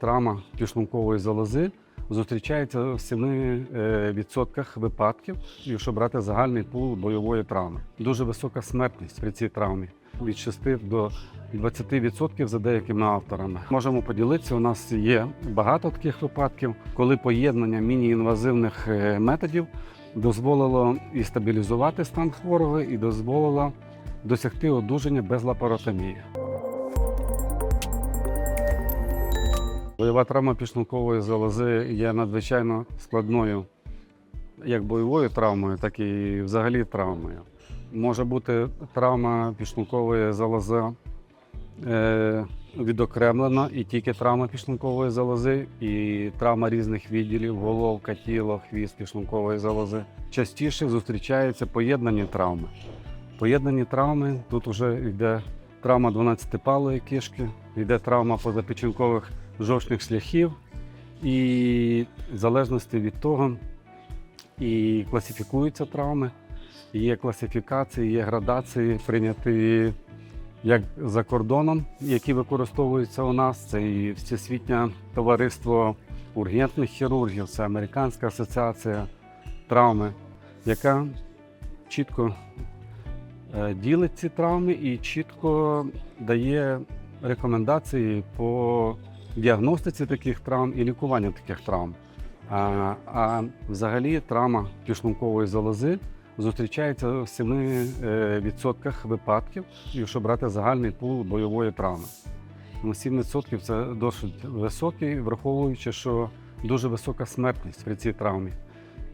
Травма підшлункової залози зустрічається в 7% випадків, якщо брати загальний пул бойової травми. Дуже висока смертність при цій травмі від 6 до 20% за деякими авторами. Можемо поділитися. У нас є багато таких випадків, коли поєднання міні-інвазивних е, методів дозволило і стабілізувати стан хворого, і дозволило досягти одужання без лапаротомії. Бойова травма підшлункової залози є надзвичайно складною як бойовою травмою, так і взагалі травмою. Може бути травма підшлункової залози е, відокремлена і тільки травма підшлункової залози, і травма різних відділів, головка, тіло, хвіст підшлункової залози. Частіше зустрічаються поєднані травми. Поєднані травми тут вже йде травма 12-палої кишки, йде травма позапечінкових жовчних шляхів, і в залежності від того і класифікуються травми. Є класифікації, є градації, прийняті як за кордоном, які використовуються у нас. Це і Всесвітнє товариство ургентних хірургів, це Американська асоціація травми, яка чітко е, ділить ці травми і чітко дає рекомендації по діагностиці таких травм і лікуванню таких травм. А, а взагалі травма підшлункової залози зустрічається в 7% випадків, якщо брати загальний пул бойової травми. Ну, 7% це досить високий, враховуючи, що дуже висока смертність при цій травмі. Е,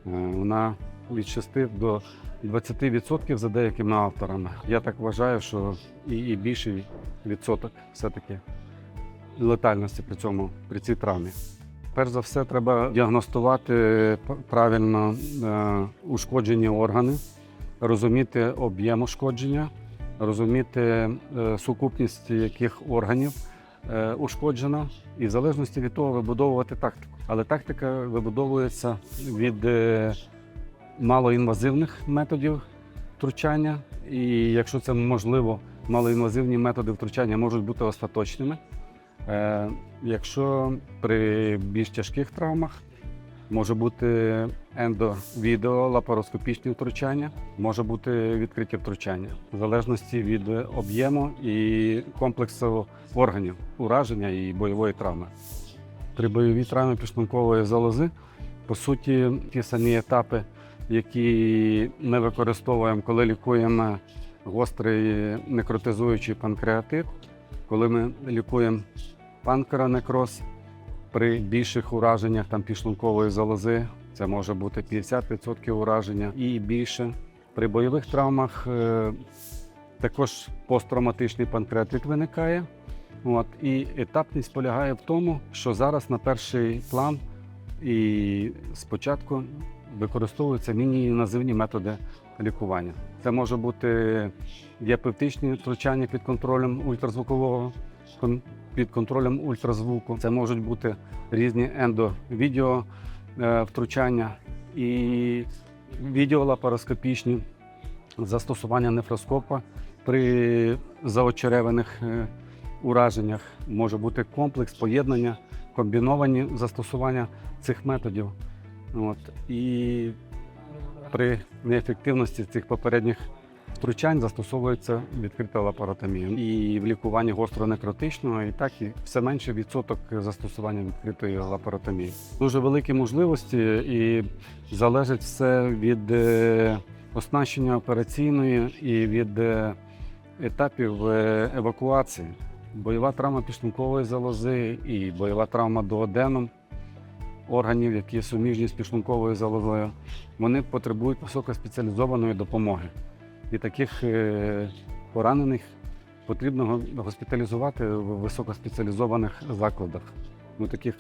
Вона від 6 до 20% за деякими авторами. Я так вважаю, що і, і більший відсоток все-таки летальності при цьому при цій травмі. Перш за все, треба діагностувати правильно е, ушкоджені органи, розуміти об'єм ушкодження, розуміти е, сукупність яких органів е, ушкоджена, і в залежності від того вибудовувати тактику. Але тактика вибудовується від малоінвазивних методів втручання, і якщо це можливо, малоінвазивні методи втручання можуть бути остаточними. Е, Якщо при більш тяжких травмах може бути ендовідео, лапароскопічні втручання, може бути відкриті втручання, в залежності від об'єму і комплексу органів ураження і бойової травми. При бойовій травмі підшлункової залози, по суті, ті самі етапи, які ми використовуємо, коли лікуємо гострий некротизуючий панкреатит, коли ми лікуємо панкеронекроз при більших ураженнях там підшлункової залози, це може бути 50% ураження і більше. При бойових травмах е, також посттравматичний панкреатит виникає. От, і етапність полягає в тому, що зараз на перший план і спочатку використовуються міні-інвазивні методи лікування. Це може бути діапевтичні втручання під контролем ультразвукового під контролем ультразвуку. Це можуть бути різні ендо-відео е, втручання і відеолапароскопічні застосування нефроскопа при заочереваних е, ураженнях. Може бути комплекс поєднання, комбіновані застосування цих методів. От. І при неефективності цих попередніх втручань застосовується відкрита лапаротомія. І в лікуванні гостронекротичного, і так і все менше відсоток застосування відкритої лапаротомії. Дуже великі можливості і залежить все від е, оснащення операційної і від е, етапів е, евакуації. Бойова травма підшлункової залози і бойова травма дуоденом органів, які суміжні з підшлунковою залозою, вони потребують високоспеціалізованої допомоги. І таких е, поранених потрібно госпіталізувати в високоспеціалізованих закладах. Ну, таких,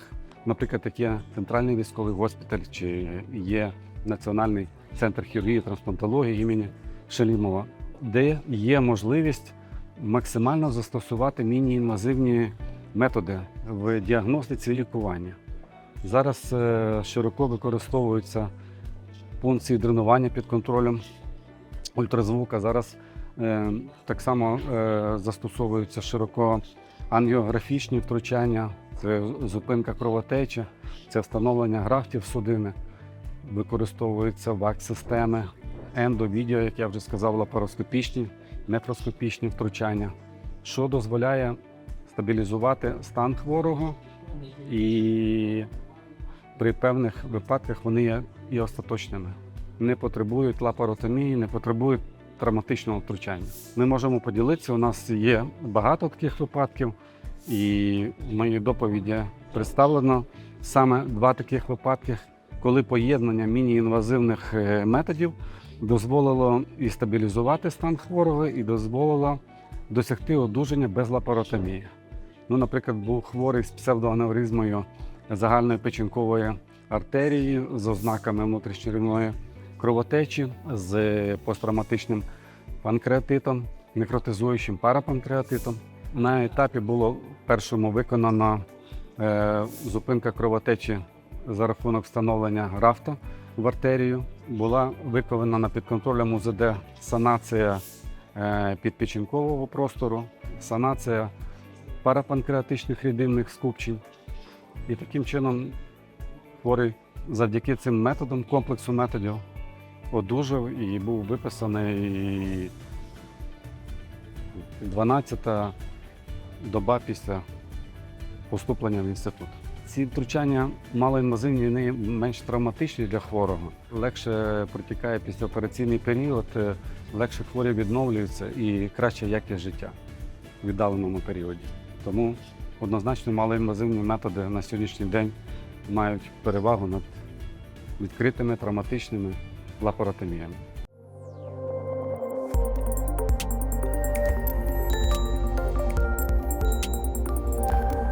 наприклад, як є центральний військовий госпіталь, чи є Національний центр хірургії і трансплантології імені Шелімова, де є можливість максимально застосувати міні-інвазивні методи в діагностиці і лікуванні. Зараз е, широко використовуються функції дренування під контролем ультразвука. Зараз е, так само е, застосовуються широко ангіографічні втручання. Це зупинка кровотечі, це встановлення графтів судини, використовуються вак-системи, ендовідео, як я вже сказав, лапароскопічні, нефроскопічні втручання, що дозволяє стабілізувати стан хворого і при певних випадках вони є і остаточними. Не потребують лапаротомії, не потребують травматичного втручання. Ми можемо поділитися. У нас є багато таких випадків, і в моїй доповіді представлено саме два таких випадки, коли поєднання міні-інвазивних е, методів дозволило і стабілізувати стан хворого, і дозволило досягти одужання без лапаротомії. Ну, наприклад, був хворий з псевдоаневризмою загальної печінкової артерії з ознаками внутрішньорівної кровотечі, з посттравматичним панкреатитом, некротизуючим парапанкреатитом. На етапі було першому виконано е, зупинка кровотечі за рахунок встановлення графта в артерію. Була виконана під контролем УЗД санація е, підпечінкового простору, санація парапанкреатичних рідинних скупчень. І таким чином хворий завдяки цим методам, комплексу методів, одужав і був виписаний 12-та доба після поступлення в інститут. Ці втручання малоінвазивні, вони менш травматичні для хворого. Легше протікає післяопераційний період, е, легше хворі відновлюються і краща якість життя в віддаленому періоді. Тому однозначно малоінвазивні методи на сьогоднішній день мають перевагу над відкритими травматичними laparotomia. Né?